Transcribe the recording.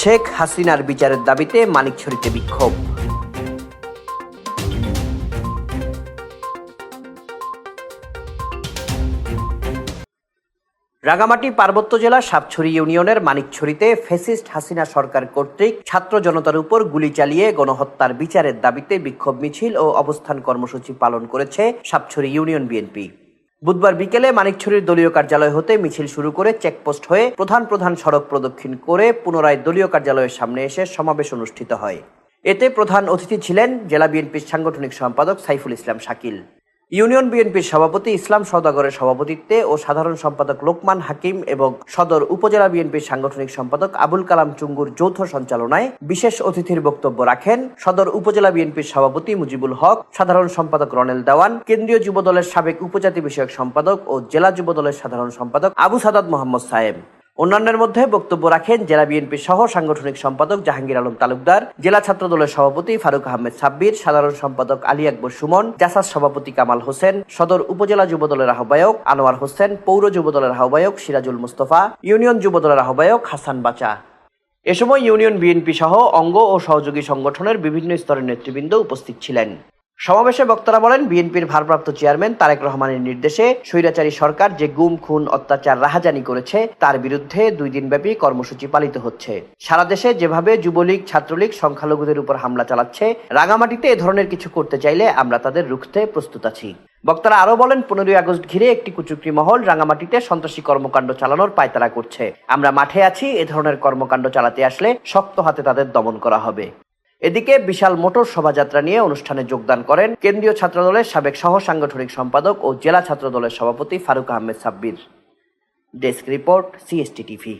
শেখ হাসিনার বিচারের দাবিতে মানিকছড়িতে বিক্ষোভ। রাঙামাটি পার্বত্য জেলা সাপছড়ি ইউনিয়নের মানিকছড়িতে ফেসিস্ট হাসিনা সরকার কর্তৃক ছাত্র জনতার উপর গুলি চালিয়ে গণহত্যার বিচারের দাবিতে বিক্ষোভ মিছিল ও অবস্থান কর্মসূচি পালন করেছে সাপছড়ি ইউনিয়ন বিএনপি। বুধবার বিকেলে মানিকছড়ির দলীয় কার্যালয় হতে মিছিল শুরু করে চেকপোস্ট হয়ে প্রধান প্রধান সড়ক প্রদক্ষিণ করে পুনরায় দলীয় কার্যালয়ের সামনে এসে সমাবেশ অনুষ্ঠিত হয়। এতে প্রধান অতিথি ছিলেন জেলা বিএনপির সাংগঠনিক সম্পাদক সাইফুল ইসলাম শাকিল। ইউনিয়ন বিএনপির সভাপতি, ইসলাম সওদাগরের সভাপতিত্বে ও সাধারণ সম্পাদক লোকমান হাকিম এবং সদর উপজেলা বিএনপির সাংগঠনিক সম্পাদক আবুল কালাম চুঙ্গুর যৌথ সঞ্চালনায় বিশেষ অতিথির বক্তব্য রাখেন সদর উপজেলা বিএনপির সভাপতি মুজিবুল হক, সাধারণ সম্পাদক রনেল দেওয়ান, কেন্দ্রীয় যুবদলের সাবেক উপজাতি বিষয়ক সম্পাদক ও জেলা যুবদলের সাধারণ সম্পাদক আবু সাদাত মোহাম্মদ সায়েম। অন্যান্যের মধ্যে বক্তব্য রাখেন জেলা বিএনপি সহ সাংগঠনিক সম্পাদক জাহাঙ্গীর আলম তালুকদার, জেলা ছাত্র দলের সভাপতি ফারুক আহমেদ সাব্বির, সাধারণ সম্পাদক আলী আকবর সুমন, জাসাস সভাপতি কামাল হোসেন, সদর উপজেলা যুবদলের আহ্বায়ক আনোয়ার হোসেন, পৌর যুবদলের আহ্বায়ক সিরাজুল মুস্তফা, ইউনিয়ন যুবদলের আহ্বায়ক হাসান বাচা। এ সময় ইউনিয়ন বিএনপি সহ অঙ্গ ও সহযোগী সংগঠনের বিভিন্ন স্তরের নেতৃবৃন্দ উপস্থিত ছিলেন। সমাবেশে বক্তারা বলেন, বিএনপির ভারপ্রাপ্ত চেয়ারম্যান তারেক রহমানের নির্দেশে স্বৈরাচারী সরকার যে গুম, খুন, অত্যাচার, রাহাজানি করেছে, তার বিরুদ্ধে দুই দিনব্যাপী কর্মসূচি পালিত হচ্ছে। সারা দেশে যেভাবে যুবলীগ, ছাত্রলীগ সংখ্যালঘুদের উপর হামলা চালাচ্ছে, রাঙামাটিতে এ ধরনের কিছু করতে চাইলে আমরা তাদের রুখতে প্রস্তুত আছি। বক্তারা আরও বলেন, পনেরোই আগস্ট ঘিরে একটি কুচুকরি মহল রাঙামাটিতে সন্ত্রাসী কর্মকাণ্ড চালানোর পায়তারা করছে। আমরা মাঠে আছি, এ ধরনের কর্মকাণ্ড চালাতে আসলে শক্ত হাতে তাদের দমন করা হবে। এদিকে বিশাল মোটর শোভাযাত্রা নিয়ে অনুষ্ঠানে যোগদান করেন কেন্দ্রীয় ছাত্রদলের সাবেক সহ সাংগঠনিক সম্পাদক ও জেলা ছাত্রদলের সভাপতি Faruk Ahmed Sabbir. Desk report, CST TV.